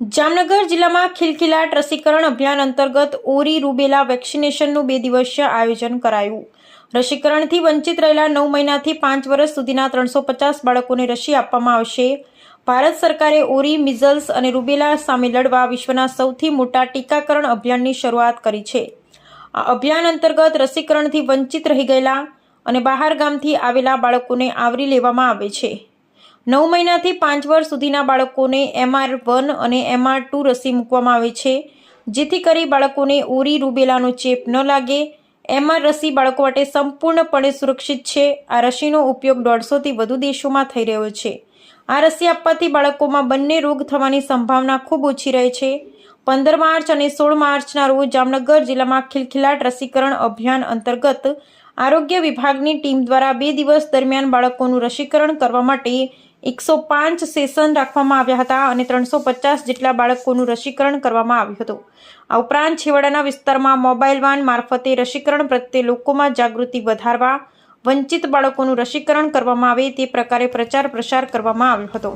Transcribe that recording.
જામનગર જિલ્લામાં ખિલખિલાટ રસીકરણ અભિયાન અંતર્ગત ઓરી રૂબેલા વેક્સિનેશનનું બે દિવસીય આયોજન કરાયું. રસીકરણથી વંચિત રહેલા નવ મહિનાથી પાંચ વર્ષ સુધીના ત્રણસો પચાસ બાળકોને રસી આપવામાં આવશે. ભારત સરકારે ઓરી, મિઝલ્સ અને રૂબેલા સામે લડવા વિશ્વના સૌથી મોટા ટીકાકરણ અભિયાનની શરૂઆત કરી છે. આ અભિયાન અંતર્ગત રસીકરણથી વંચિત રહી ગયેલા અને બહાર ગામથી આવેલા બાળકોને આવરી લેવામાં આવે છે. નવ મહિનાથી પાંચ વર્ષ સુધીના બાળકોને એમઆર વન અને એમઆર ટુ રસી મૂકવામાં આવે છે, જેથી કરી બાળકોને ઓરી રૂબેલાનો ચેપ ન લાગે. એમઆર રસી બાળકો માટે સંપૂર્ણપણે સુરક્ષિત છે. આ રસીનો ઉપયોગ દોઢસોથી વધુ દેશોમાં થઈ રહ્યો છે. આ રસી આપવાથી બાળકોમાં બંને રોગ થવાની સંભાવના ખૂબ ઓછી રહે છે. પંદર માર્ચ અને સોળ માર્ચના રોજ જામનગર જિલ્લામાં ખિલખિલાટ રસીકરણ અભિયાન અંતર્ગત આરોગ્ય વિભાગની ટીમ દ્વારા બે દિવસ દરમિયાન બાળકોનું રસીકરણ કરવા માટે એકસો પાંચ સેશન રાખવામાં આવ્યા હતા અને ત્રણસો પચાસ જેટલા બાળકોનું રસીકરણ કરવામાં આવ્યું હતું. આ ઉપરાંત છેવાડાના વિસ્તારમાં મોબાઈલ વાન મારફતે રસીકરણ પ્રત્યે લોકોમાં જાગૃતિ વધારવા, વંચિત બાળકોનું રસીકરણ કરવામાં આવે તે પ્રકારે પ્રચાર પ્રસાર કરવામાં આવ્યો હતો.